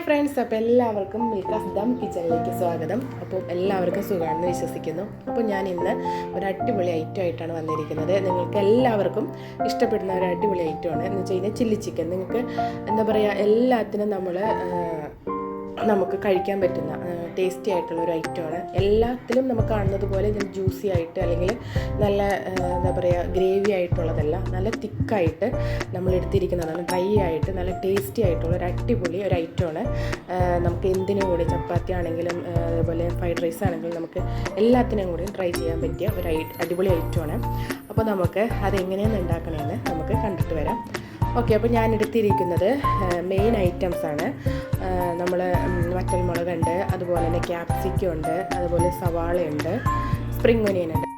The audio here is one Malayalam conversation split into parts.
ഹായ് ഫ്രണ്ട്സ് അപ്പോൾ എല്ലാവർക്കും മിൽക്കാസ് ദം കിച്ചണിലേക്ക് സ്വാഗതം. അപ്പോൾ എല്ലാവർക്കും സുഖമാണെന്ന് വിശ്വസിക്കുന്നു. അപ്പോൾ ഞാൻ ഇന്ന് ഒരു അടിപൊളി ഐറ്റം ആയിട്ടാണ് വന്നിരിക്കുന്നത്. നിങ്ങൾക്ക് എല്ലാവർക്കും ഇഷ്ടപ്പെടുന്ന ഒരു അടിപൊളി ഐറ്റമാണ് എന്ന് വെച്ച് കഴിഞ്ഞാൽ ചില്ലി ചിക്കൻ നിങ്ങൾക്ക് എന്താ പറയുക എല്ലാത്തിനും നമ്മൾ നമുക്ക് കഴിക്കാൻ പറ്റുന്ന ടേസ്റ്റി ആയിട്ടുള്ള ഒരു ഐറ്റമാണ് എല്ലാത്തിലും നമുക്ക് കാണുന്നത് പോലെ ഇതിന് ജ്യൂസി ആയിട്ട് അല്ലെങ്കിൽ നല്ല എന്താ പറയുക ഗ്രേവി ആയിട്ടുള്ളതല്ല നല്ല തിക്കായിട്ട് നമ്മൾ എടുത്തിരിക്കുന്നതാണ്. ഡ്രൈ ആയിട്ട് നല്ല ടേസ്റ്റി ആയിട്ടുള്ള ഒരു അടിപൊളി ഒരു ഐറ്റമാണ് നമുക്ക് എന്തിനും കൂടി ചപ്പാത്തി ആണെങ്കിലും അതുപോലെ ഫ്രൈഡ് റൈസ് ആണെങ്കിലും നമുക്ക് എല്ലാത്തിനും കൂടി ട്രൈ ചെയ്യാൻ പറ്റിയ ഒരു അടിപൊളി ഐറ്റമാണ് അപ്പോൾ നമുക്ക് അതെങ്ങനെയാണ് ഉണ്ടാക്കണമെന്ന് നമുക്ക് കണ്ടിട്ട് വരാം. ഓക്കെ അപ്പോൾ ഞാൻ എടുത്തിരിക്കുന്നത് മെയിൻ ഐറ്റംസ് ആണ്. നമ്മൾ വറ്റൽമുളകുണ്ട് അതുപോലെ തന്നെ ക്യാപ്സിക്കം ഉണ്ട് അതുപോലെ സവാളയുണ്ട് സ്പ്രിംഗ് ഒനിയൻ ഉണ്ട്.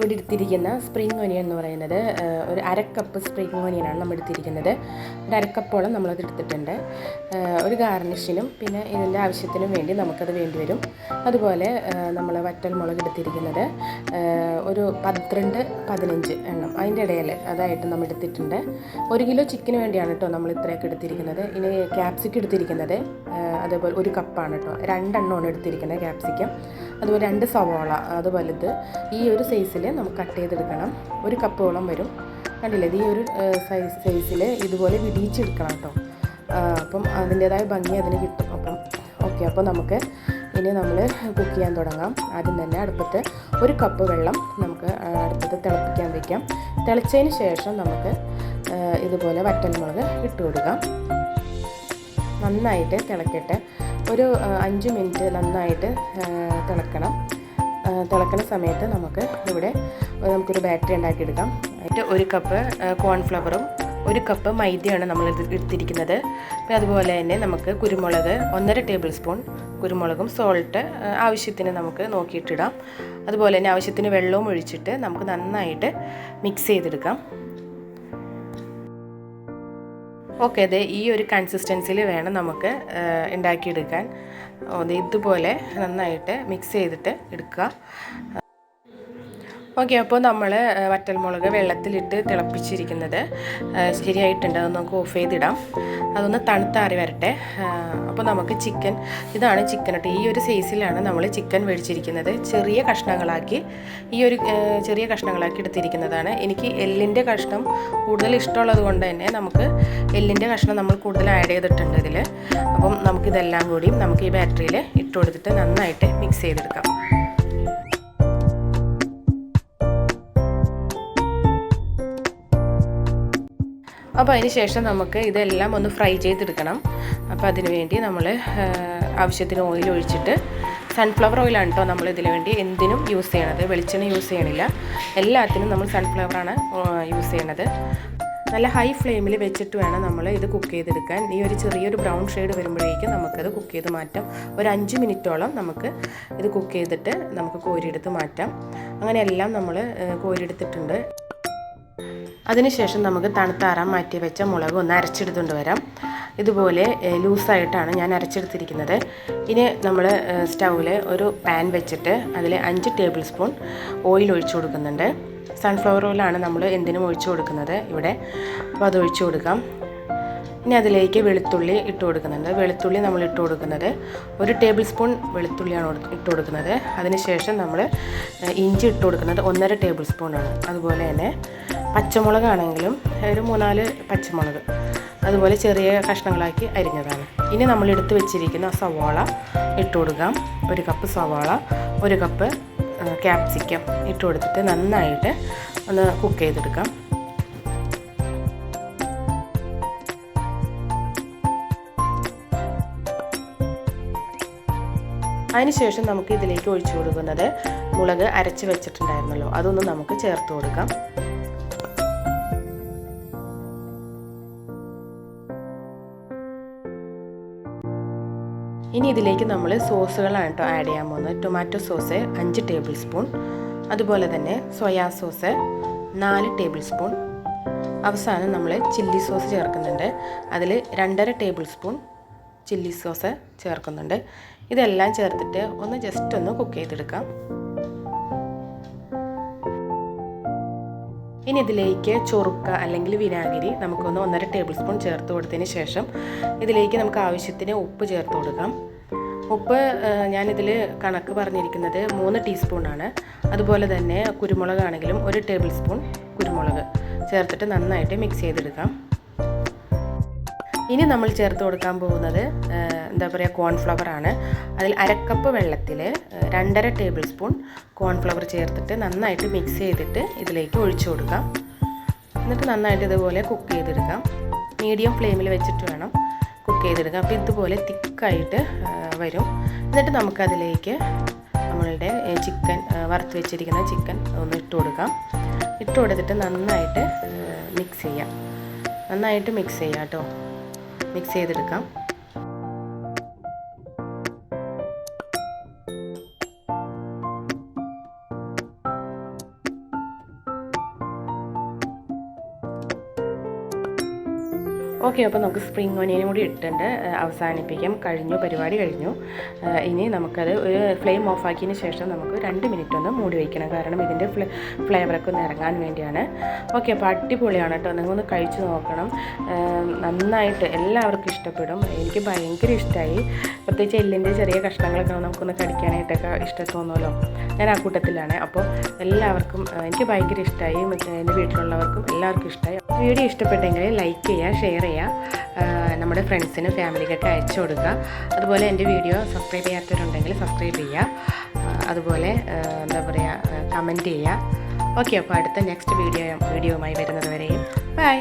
ഇവിടെ എടുത്തിരിക്കുന്ന സ്പ്രിംഗ് ഒനിയൻ എന്ന് പറയുന്നത് ഒരു അരക്കപ്പ് സ്പ്രിംഗ് ഒനിയനാണ് നമ്മൾ എടുത്തിരിക്കുന്നത്. ഒരു അരക്കപ്പോളം നമ്മളത് എടുത്തിട്ടുണ്ട്. ഒരു ഗാർണിഷിനും പിന്നെ ഇതിന്റെ ആവശ്യത്തിനും വേണ്ടി നമുക്കത് വേണ്ടി വരും. അതുപോലെ നമ്മൾ വറ്റൽ മുളക് എടുത്തിരിക്കുന്നത് ഒരു പന്ത്രണ്ട് പതിനഞ്ച് എണ്ണം അതിന്റെ ഇടയിൽ അതായിട്ട് നമ്മൾ എടുത്തിട്ടുണ്ട്. ഒരു കിലോ ചിക്കന് വേണ്ടിയാണ് കേട്ടോ നമ്മൾ ഇത്രയൊക്കെ എടുത്തിരിക്കുന്നത്. ഇനി ക്യാപ്സിക്കം എടുത്തിരിക്കുന്നത് അതേപോലെ ഒരു കപ്പാണ് കേട്ടോ. രണ്ടെണ്ണമാണ് എടുത്തിരിക്കുന്നത് ക്യാപ്സിക്കം അതുപോലെ രണ്ട് സവോള അതുപോലെ ഈ ഒരു സൈസിൽ നമുക്ക് കട്ട് ചെയ്തെടുക്കണം. ഒരു കപ്പോളം വരും. കണ്ടില്ലേ? ഈ ഒരു സൈസ് സൈസിൽ ഇതുപോലെ വിടിയിച്ചെടുക്കണം കേട്ടോ അപ്പം അതിന്റേതായ ഭംഗി അതിന് കിട്ടും. അപ്പം ഓക്കെ അപ്പോൾ നമുക്ക് ഇനി നമ്മൾ കുക്ക് ചെയ്യാൻ തുടങ്ങാം. ആദ്യം തന്നെ അടുപ്പത്ത് ഒരു കപ്പ് വെള്ളം നമുക്ക് അടുപ്പത്ത് തിളപ്പിക്കാൻ വയ്ക്കാം തിളച്ചതിന് ശേഷം നമുക്ക് ഇതുപോലെ വറ്റൽമുളക് ഇട്ട് കൊടുക്കാം. നന്നായിട്ട് തിളക്കട്ടെ. ഒരു അഞ്ച് മിനിറ്റ് നന്നായിട്ട് തിളക്കണം. തിളക്കുന്ന സമയത്ത് നമുക്ക് ഇവിടെ നമുക്കൊരു ബാറ്ററി ഉണ്ടാക്കിയെടുക്കാം. എന്നിട്ട് ഒരു കപ്പ് കോൺഫ്ലവറും ഒരു കപ്പ് മൈദയാണ് നമ്മൾ എടുത്തിരിക്കുന്നത്. പിന്നെ അതുപോലെ തന്നെ നമുക്ക് കുരുമുളക് ഒന്നര ടേബിൾ സ്പൂൺ കുരുമുളകും സോൾട്ട് ആവശ്യത്തിന് നമുക്ക് നോക്കിയിട്ടിടാം. അതുപോലെ തന്നെ ആവശ്യത്തിന് വെള്ളവും ഒഴിച്ചിട്ട് നമുക്ക് നന്നായിട്ട് മിക്സ് ചെയ്തെടുക്കാം. ഓക്കെ അതെ ഈ ഒരു കൺസിസ്റ്റൻസിയിൽ വേണം നമുക്ക് ഉണ്ടാക്കിയെടുക്കാൻ. ഇതുപോലെ നന്നായിട്ട് മിക്സ് ചെയ്തിട്ട് എടുക്കുക. ഓക്കെ അപ്പോൾ നമ്മൾ വറ്റൽമുളക് വെള്ളത്തിലിട്ട് തിളപ്പിച്ചിരിക്കുന്നത് ശരിയായിട്ടുണ്ട്. അത് നമുക്ക് ഓഫ് ചെയ്തിടാം. അതൊന്ന് തണുത്താറി വരട്ടെ. അപ്പോൾ നമുക്ക് ചിക്കൻ ഇതാണ് ചിക്കൻ കേട്ടോ. ഈ ഒരു സൈസിലാണ് നമ്മൾ ചിക്കൻ മേടിച്ചിരിക്കുന്നത് ചെറിയ കഷ്ണങ്ങളാക്കി ഈ ഒരു ചെറിയ കഷ്ണങ്ങളാക്കി എടുത്തിരിക്കുന്നതാണ്. എനിക്ക് എല്ലിന്റെ കഷ്ണം കൂടുതൽ ഇഷ്ടമുള്ളത് കൊണ്ട് തന്നെ നമുക്ക് എല്ലിന്റെ കഷ്ണം നമ്മൾ കൂടുതൽ ആഡ് ചെയ്തിട്ടുണ്ട് ഇതിൽ അപ്പം നമുക്കിതെല്ലാം കൂടി നമുക്ക് ഈ ബാറ്ററിയിൽ ഇട്ട് കൊടുത്തിട്ട് നന്നായിട്ട് മിക്സ് ചെയ്തെടുക്കാം. അപ്പോൾ അതിന് ശേഷം നമുക്ക് ഇതെല്ലാം ഒന്ന് ഫ്രൈ ചെയ്തെടുക്കണം. അപ്പോൾ അതിന് വേണ്ടി നമ്മൾ ആവശ്യത്തിന് ഓയിൽ ഒഴിച്ചിട്ട് സൺഫ്ലവർ ഓയിലാണ് കേട്ടോ നമ്മൾ ഇതിന് വേണ്ടി എന്തിനും യൂസ് ചെയ്യണത്. വെളിച്ചെണ്ണ യൂസ് ചെയ്യണില്ല. എല്ലാത്തിനും നമ്മൾ സൺഫ്ലവറാണ് യൂസ് ചെയ്യണത്. നല്ല ഹൈ ഫ്ലെയിമിൽ വെച്ചിട്ട് വേണം നമ്മൾ ഇത് കുക്ക് ചെയ്തെടുക്കാൻ. ഈ ഒരു ചെറിയൊരു ബ്രൗൺ ഷെയ്ഡ് വരുമ്പോഴേക്കും നമുക്കത് കുക്ക് ചെയ്ത് മാറ്റാം. ഒരു അഞ്ച് മിനിറ്റോളം നമുക്ക് ഇത് കുക്ക് ചെയ്തിട്ട് നമുക്ക് കോരിയെടുത്ത് മാറ്റാം. അങ്ങനെ എല്ലാം നമ്മൾ കോരിയെടുത്തിട്ടുണ്ട്. അതിനുശേഷം നമുക്ക് തണുത്താറാൻ മാറ്റി വെച്ച മുളക് ഒന്ന് അരച്ചെടുത്തുകൊണ്ട് വരാം. ഇതുപോലെ ലൂസായിട്ടാണ് ഞാൻ അരച്ചെടുത്തിരിക്കുന്നത്. ഇനി നമ്മൾ സ്റ്റൗവിൽ ഒരു പാൻ വെച്ചിട്ട് അതിൽ അഞ്ച് ടേബിൾ സ്പൂൺ ഓയിൽ ഒഴിച്ചു കൊടുക്കുന്നുണ്ട്. സൺഫ്ലവർ ഓയിലാണ് നമ്മൾ എന്തിനും ഒഴിച്ചു കൊടുക്കുന്നത് ഇവിടെ. അപ്പോൾ അത് ഒഴിച്ചു കൊടുക്കാം. ഇനി അതിലേക്ക് വെളുത്തുള്ളി ഇട്ട് കൊടുക്കുന്നുണ്ട്. വെളുത്തുള്ളി നമ്മൾ ഇട്ട് കൊടുക്കുന്നത് ഒരു ടേബിൾ സ്പൂൺ വെളുത്തുള്ളിയാണ് ഇട്ട് കൊടുക്കുന്നത്. അതിനുശേഷം നമ്മൾ ഇഞ്ചി ഇട്ട് കൊടുക്കുന്നത് ഒന്നര ടേബിൾ സ്പൂണാണ്. അതുപോലെ തന്നെ പച്ചമുളകാണെങ്കിലും ഒരു മൂന്നാൽ പച്ചമുളക്. അതുപോലെ ചെറിയ കഷ്ണങ്ങളാക്കി അരിഞ്ഞതാണ്. ഇനി നമ്മൾ എടുത്തു വെച്ചിരിക്കുന്ന സവാള ഇട്ട് കൊടുക്കാം. ഒരു കപ്പ് സവാള ഒരു കപ്പ് ക്യാപ്സിക്കം ഇട്ട് കൊടുത്തിട്ട് നന്നായിട്ട് ഒന്ന് കുക്ക് ചെയ്തെടുക്കാം. അതിനുശേഷം നമുക്ക് ഇതിലേക്ക് ഒഴിച്ചു കൊടുക്കുന്നത് മുളക് അരച്ച് വെച്ചിട്ടുണ്ടായിരുന്നല്ലോ. അതൊന്നും നമുക്ക് ചേർത്ത് കൊടുക്കാം. ഇനി ഇതിലേക്ക് നമ്മൾ സോസുകളാണ് കേട്ടോ ആഡ് ചെയ്യാൻ പോകുന്നത്. ടൊമാറ്റോ സോസ് അഞ്ച് ടേബിൾ സ്പൂൺ അതുപോലെ തന്നെ സോയാ സോസ് നാല് ടേബിൾ സ്പൂൺ അവസാനം നമ്മൾ ചില്ലി സോസ് ചേർക്കുന്നുണ്ട്. അതിൽ രണ്ടര ടേബിൾ സ്പൂൺ ചില്ലി സോസ് ചേർക്കുന്നുണ്ട്. ഇതെല്ലാം ചേർത്തിട്ട് ഒന്ന് ജസ്റ്റ് ഒന്ന് കുക്ക് ചെയ്തെടുക്കാം. ഇനി ഇതിലേക്ക് ചൊറുക്ക അല്ലെങ്കിൽ വിനാഗിരി നമുക്കൊന്ന് ഒന്നര ടേബിൾ സ്പൂൺ ചേർത്ത് കൊടുത്തതിന് ശേഷം ഇതിലേക്ക് നമുക്ക് ആവശ്യത്തിന് ഉപ്പ് ചേർത്ത് കൊടുക്കാം. ഉപ്പ് ഞാനിതിൽ കണക്ക് പറഞ്ഞിരിക്കുന്നത് മൂന്ന് ടീസ്പൂണാണ് അതുപോലെ തന്നെ കുരുമുളകാണെങ്കിലും ഒരു ടേബിൾ സ്പൂൺ കുരുമുളക് ചേർത്തിട്ട് നന്നായിട്ട് മിക്സ് ചെയ്തെടുക്കാം. ഇനി നമ്മൾ ചേർത്ത് കൊടുക്കാൻ പോകുന്നത് എന്താ പറയുക കോൺഫ്ലവർ ആണ്. അതിൽ അരക്കപ്പ് വെള്ളത്തിൽ രണ്ടര ടേബിൾ സ്പൂൺ കോൺഫ്ലവർ ചേർത്തിട്ട് നന്നായിട്ട് മിക്സ് ചെയ്തിട്ട് ഇതിലേക്ക് ഒഴിച്ചു കൊടുക്കാം. എന്നിട്ട് നന്നായിട്ട് ഇതുപോലെ കുക്ക് ചെയ്തെടുക്കാം. മീഡിയം ഫ്ലെയിമിൽ വെച്ചിട്ട് വേണം കുക്ക് ചെയ്തെടുക്കാം അപ്പോൾ ഇതുപോലെ തിക്കായിട്ട് വരും. എന്നിട്ട് നമുക്കതിലേക്ക് നമ്മളുടെ ചിക്കൻ വറുത്ത് വെച്ചിരിക്കുന്ന ചിക്കൻ ഒന്ന് ഇട്ട് കൊടുക്കാം. ഇട്ട് കൊടുത്തിട്ട് നന്നായിട്ട് മിക്സ് ചെയ്യാം. നന്നായിട്ട് മിക്സ് ചെയ്യാം കേട്ടോ. മിക്സ് ചെയ്തെടുക്കാം. ഓക്കെ അപ്പോൾ നമുക്ക് സ്പ്രിംഗ് ഓനിയനും കൂടി ഇട്ടിട്ട് അവസാനിപ്പിക്കാം. കഴിഞ്ഞു പരിപാടി കഴിഞ്ഞു. ഇനി നമുക്കത് ഒരു ഫ്ലെയിം ഓഫാക്കിയതിന് ശേഷം നമുക്ക് രണ്ട് മിനിറ്റ് ഒന്ന് മൂടി വയ്ക്കണം കാരണം ഇതിന്റെ ഫ്ലേ ഫ്ലേവറൊക്കെ ഒന്ന് ഇറങ്ങാൻ വേണ്ടിയാണ്. ഓക്കെ അപ്പോൾ അടിപൊളിയാണ് കേട്ടോ. നിങ്ങളൊന്ന് കഴിച്ച് നോക്കണം. നന്നായിട്ട് എല്ലാവർക്കും ഇഷ്ടപ്പെടും. എനിക്ക് ഭയങ്കര ഇഷ്ടമായി പ്രത്യേകിച്ച് എല്ലിന്റെ ചെറിയ കഷ്ണങ്ങളൊക്കെ നമുക്കൊന്ന് കടിക്കാനായിട്ടൊക്കെ ഇഷ്ടം തോന്നുമല്ലോ. ഞാൻ ആ കൂട്ടത്തിലാണ്. അപ്പോൾ എല്ലാവർക്കും എനിക്ക് ഭയങ്കര ഇഷ്ടമായി എന്റെ വീട്ടിലുള്ളവർക്കും എല്ലാവർക്കും ഇഷ്ടമായി വീഡിയോ ഇഷ്ടപ്പെട്ടെങ്കിൽ ലൈക്ക് ചെയ്യുക ഷെയർ ചെയ്യുക ഏഹ് നമ്മുടെ ഫ്രണ്ട്സിനും ഫാമിലിക്കൊക്കെ അയച്ചു കൊടുക്കുക. അതുപോലെ എന്റെ വീഡിയോ സബ്സ്ക്രൈബ് ചെയ്യാത്തവരുണ്ടെങ്കിൽ സബ്സ്ക്രൈബ് ചെയ്യുക അതുപോലെ എന്താ പറയുക കമന്റ് ചെയ്യുക ഓക്കെ അപ്പോൾ അടുത്ത നെക്സ്റ്റ് വീഡിയോ വീഡിയോയുമായി വരുന്നത് വരെയും. ബൈ.